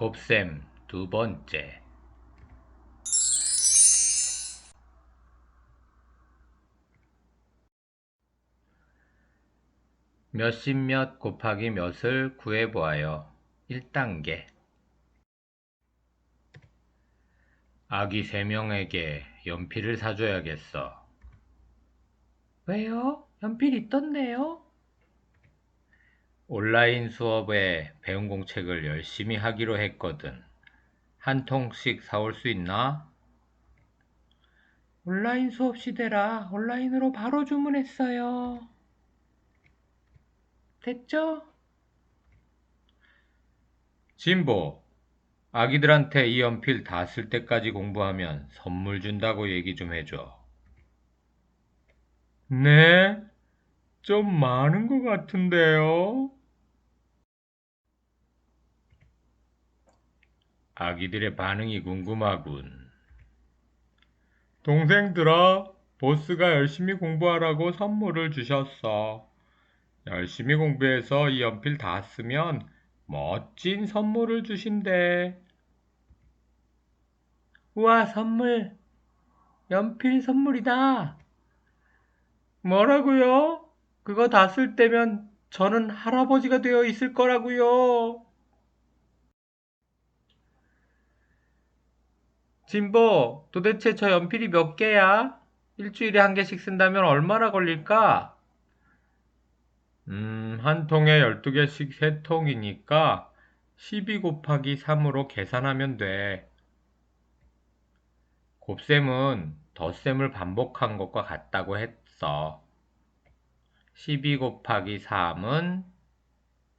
곱셈 두 번째 몇십 몇 곱하기 몇을 구해보아요. 1단계 아기 3명에게 연필을 사줘야겠어. 왜요? 연필 있던데요? 온라인 수업에 배운 공책을 열심히 하기로 했거든. 한 통씩 사올 수 있나? 온라인 수업 시대라 온라인으로 바로 주문했어요. 됐죠? 진보, 아기들한테 이 연필 다 쓸 때까지 공부하면 선물 준다고 얘기 좀 해줘. 네? 좀 많은 것 같은데요? 아기들의 반응이 궁금하군. 동생들아, 보스가 열심히 공부하라고 선물을 주셨어. 열심히 공부해서 이 연필 다 쓰면 멋진 선물을 주신대. 우와, 선물. 연필 선물이다. 뭐라고요? 그거 다 쓸 때면 저는 할아버지가 되어 있을 거라고요. 진보, 도대체 저 연필이 몇 개야? 일주일에 한 개씩 쓴다면 얼마나 걸릴까? 음, 한 통에 12개씩 3통이니까 12 곱하기 3으로 계산하면 돼. 곱셈은 덧셈을 반복한 것과 같다고 했어. 12 곱하기 3은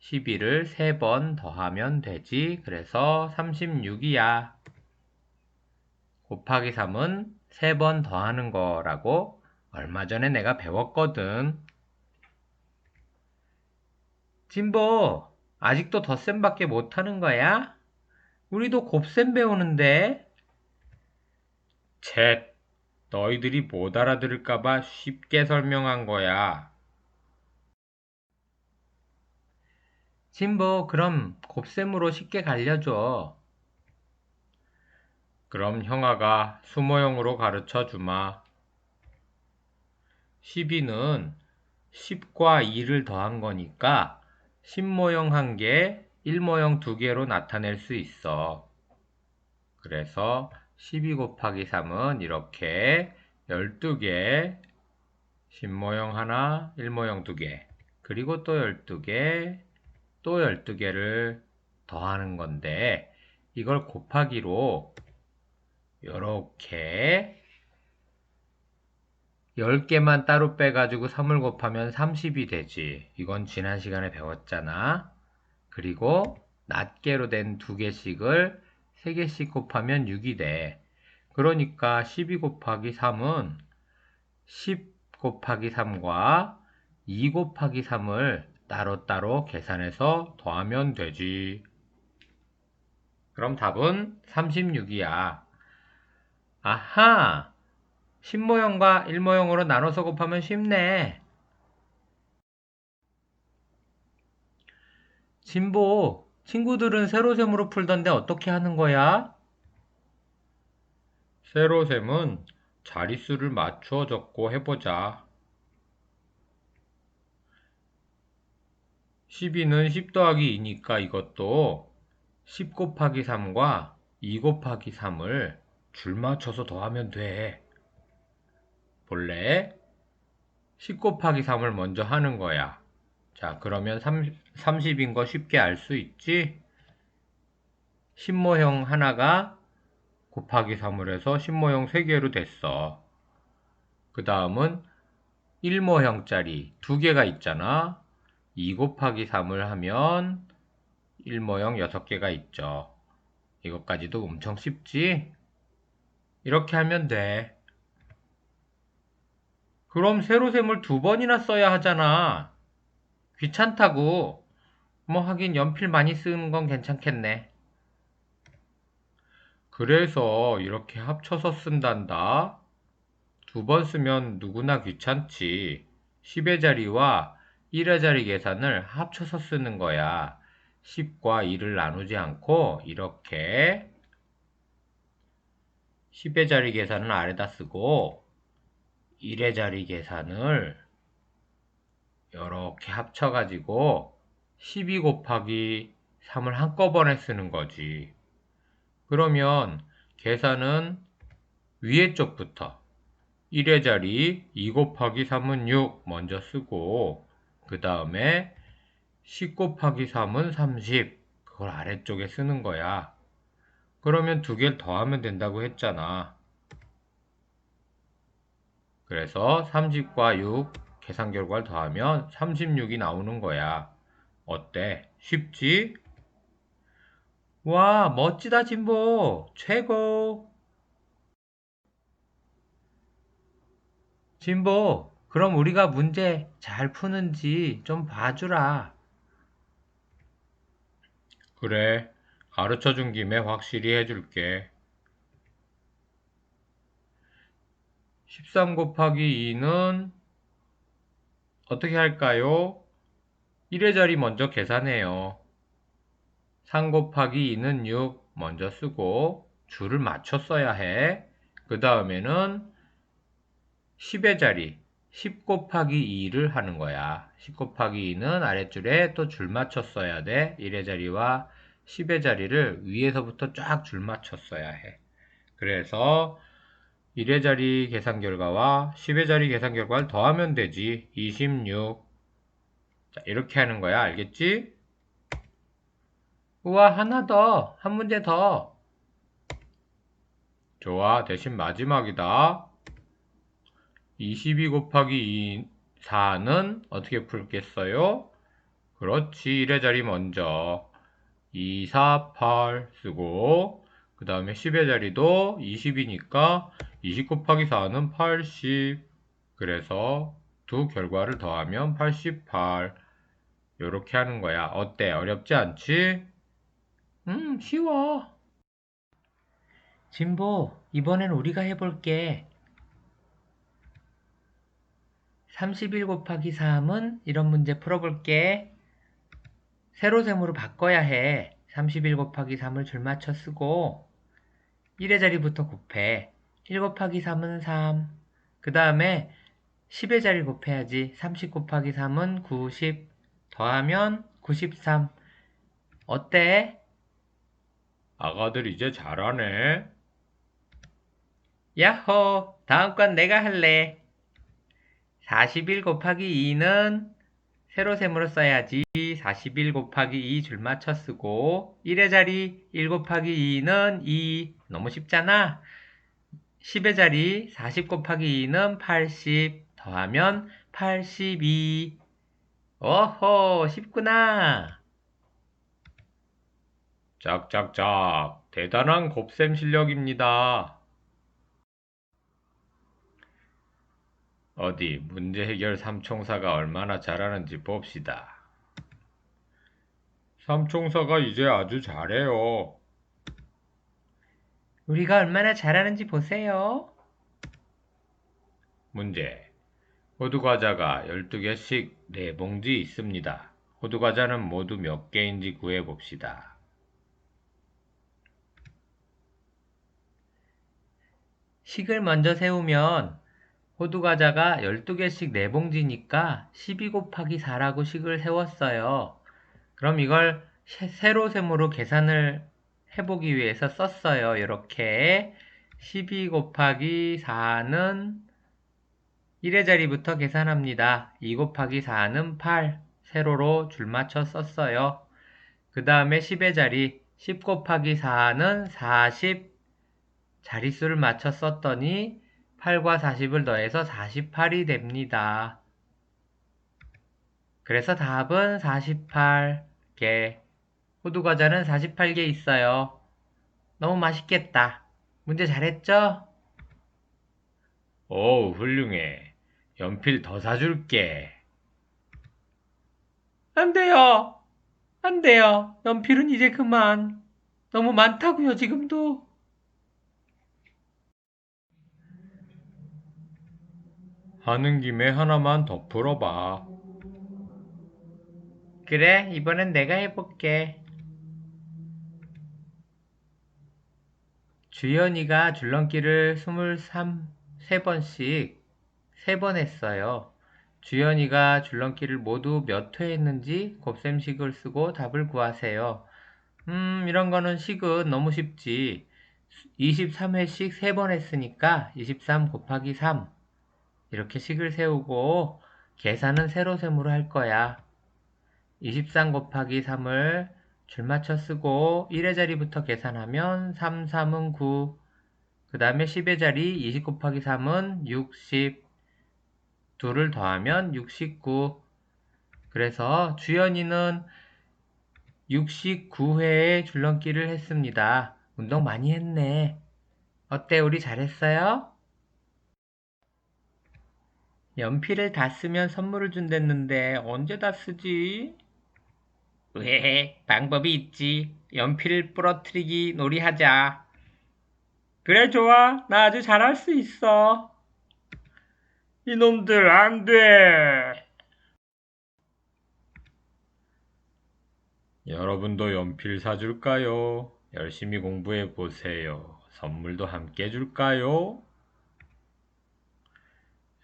12를 3번 더하면 되지. 그래서 36이야. 곱하기 3은 3번 더하는 거라고 얼마 전에 내가 배웠거든. 진보, 아직도 덧셈밖에 못하는 거야? 우리도 곱셈 배우는데. 쳇, 너희들이 못 알아들을까봐 쉽게 설명한 거야. 진보, 그럼 곱셈으로 쉽게 갈려줘. 그럼 형아가 수모형으로 가르쳐 주마. 12는 10과 2를 더한 거니까 10모형 1개, 1모형 2개로 나타낼 수 있어. 그래서 12 곱하기 3은 이렇게 12개, 10모형 하나, 1모형 2개, 그리고 또 12개, 또 12개를 더하는 건데 이걸 곱하기로 이렇게 10개만 따로 빼가지고 3을 곱하면 30이 되지. 이건 지난 시간에 배웠잖아. 그리고 낱개로 된두 개씩을 3개씩 곱하면 6이 돼. 그러니까 12 곱하기 3은 10 곱하기 3과 2 곱하기 3을 따로따로 계산해서 더하면 되지. 그럼 답은 36이야. 아하! 10모형과 1모형으로 나눠서 곱하면 쉽네. 진보, 친구들은 세로셈으로 풀던데 어떻게 하는 거야? 세로셈은 자릿수를 맞추어 적고 해보자. 12는 10 더하기 2니까 이것도 10 곱하기 3과 2 곱하기 3을 줄 맞춰서 더하면 돼. 본래 10 곱하기 3을 먼저 하는 거야. 자, 그러면 30인 거 쉽게 알 수 있지? 10모형 하나가 곱하기 3을 해서 10모형 3개로 됐어. 그 다음은 1모형짜리 2개가 있잖아. 2 곱하기 3을 하면 1모형 6개가 있죠. 이것까지도 엄청 쉽지? 이렇게 하면 돼. 그럼 세로셈을 두 번이나 써야 하잖아. 귀찮다고. 뭐 하긴 연필 많이 쓰는 건 괜찮겠네. 그래서 이렇게 합쳐서 쓴단다. 두 번 쓰면 누구나 귀찮지. 10의 자리와 1의 자리 계산을 합쳐서 쓰는 거야. 10과 2를 나누지 않고 이렇게 10의 자리 계산은 아래다 쓰고 1의 자리 계산을 이렇게 합쳐가지고 12 곱하기 3을 한꺼번에 쓰는 거지. 그러면 계산은 위에 쪽부터 1의 자리 2 곱하기 3은 6 먼저 쓰고 그 다음에 10 곱하기 3은 30 그걸 아래쪽에 쓰는 거야. 그러면 두 개를 더하면 된다고 했잖아. 그래서 30과 6 계산 결과를 더하면 36이 나오는 거야. 어때? 쉽지? 와, 멋지다, 진보. 최고. 진보, 그럼 우리가 문제 잘 푸는지 좀 봐주라. 그래, 가르쳐 준 김에 확실히 해줄게. 13 곱하기 2는 어떻게 할까요? 1의 자리 먼저 계산해요. 3 곱하기 2는 6 먼저 쓰고 줄을 맞춰 써야 해. 그 다음에는 10의 자리 10 곱하기 2를 하는 거야. 10 곱하기 2는 아랫줄에 또 줄 맞춰 써야 돼. 1의 자리와 10의 자리를 위에서부터 쫙 줄 맞춰 써야 해. 그래서 1의 자리 계산 결과와 10의 자리 계산 결과를 더하면 되지. 26. 자, 이렇게 하는 거야. 알겠지? 우와, 하나 더. 한 문제 더. 좋아. 대신 마지막이다. 22 곱하기 2, 4는 어떻게 풀겠어요? 그렇지. 1의 자리 먼저. 2, 4, 8 쓰고, 그 다음에 10의 자리도 20이니까 20 곱하기 4는 80. 그래서 두 결과를 더하면 88. 요렇게 하는 거야. 어때? 어렵지 않지? 음, 쉬워. 진보, 이번엔 우리가 해볼게. 31 곱하기 3은 이런 문제 풀어볼게. 세로셈으로 바꿔야 해. 31 곱하기 3을 줄 맞춰 쓰고 1의 자리부터 곱해. 1 곱하기 3은 3. 그 다음에 10의 자리 곱해야지. 30 곱하기 3은 90. 더하면 93. 어때? 아가들 이제 잘하네. 야호! 다음 건 내가 할래. 41 곱하기 2는 세로셈으로 써야지. 41 곱하기 2 줄 맞춰 쓰고 1의 자리 1 곱하기 2는 2. 너무 쉽잖아. 10의 자리 40 곱하기 2는 80. 더하면 82. 오호, 쉽구나. 짝짝짝. 대단한 곱셈 실력입니다. 어디 문제 해결 삼총사가 얼마나 잘하는지 봅시다. 삼총사가 이제 아주 잘해요. 우리가 얼마나 잘하는지 보세요. 문제. 호두과자가 12개씩 4봉지 있습니다. 호두과자는 모두 몇 개인지 구해봅시다. 식을 먼저 세우면 호두과자가 12개씩 4봉지니까 12 곱하기 4라고 식을 세웠어요. 그럼 이걸 세- 세로셈으로 계산을 해보기 위해서 썼어요. 이렇게 12 곱하기 4는 1의 자리부터 계산합니다. 2 곱하기 4는 8. 세로로 줄 맞춰 썼어요. 그 다음에 10의 자리 10 곱하기 4는 40. 자릿수를 맞춰 썼더니 8과 40을 더해서 48이 됩니다. 그래서 답은 48 개. 호두과자는 48개 있어요. 너무 맛있겠다. 문제 잘했죠? 오, 훌륭해. 연필 더 사줄게. 안 돼요. 안 돼요. 연필은 이제 그만. 너무 많다고요, 지금도. 하는 김에 하나만 더 풀어봐. 그래, 이번엔 내가 해볼게. 주연이가 줄넘기를 23, 3번씩 3번 했어요. 주연이가 줄넘기를 모두 몇 회 했는지 곱셈식을 쓰고 답을 구하세요. 음, 이런 거는 식은 너무 쉽지. 23회씩 3번 했으니까 23 곱하기 3. 이렇게 식을 세우고 계산은 세로셈으로 할 거야. 23 곱하기 3을 줄 맞춰 쓰고 1의 자리부터 계산하면 3, 3은 9. 그 다음에 10의 자리 20 곱하기 3은 60. 2를 더하면 69. 그래서 주연이는 69회의 줄넘기를 했습니다. 운동 많이 했네. 어때? 우리 잘했어요? 연필을 다 쓰면 선물을 준댔는데 언제 다 쓰지? 왜? 방법이 있지. 연필 부러뜨리기 놀이 하자. 그래 좋아. 나 아주 잘할 수 있어. 이놈들 안 돼. 여러분도 연필 사줄까요? 열심히 공부해 보세요. 선물도 함께 줄까요?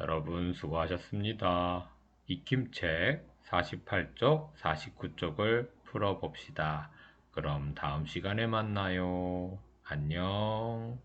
여러분 수고하셨습니다. 익힘책 48쪽, 49쪽을 풀어봅시다. 그럼 다음 시간에 만나요. 안녕.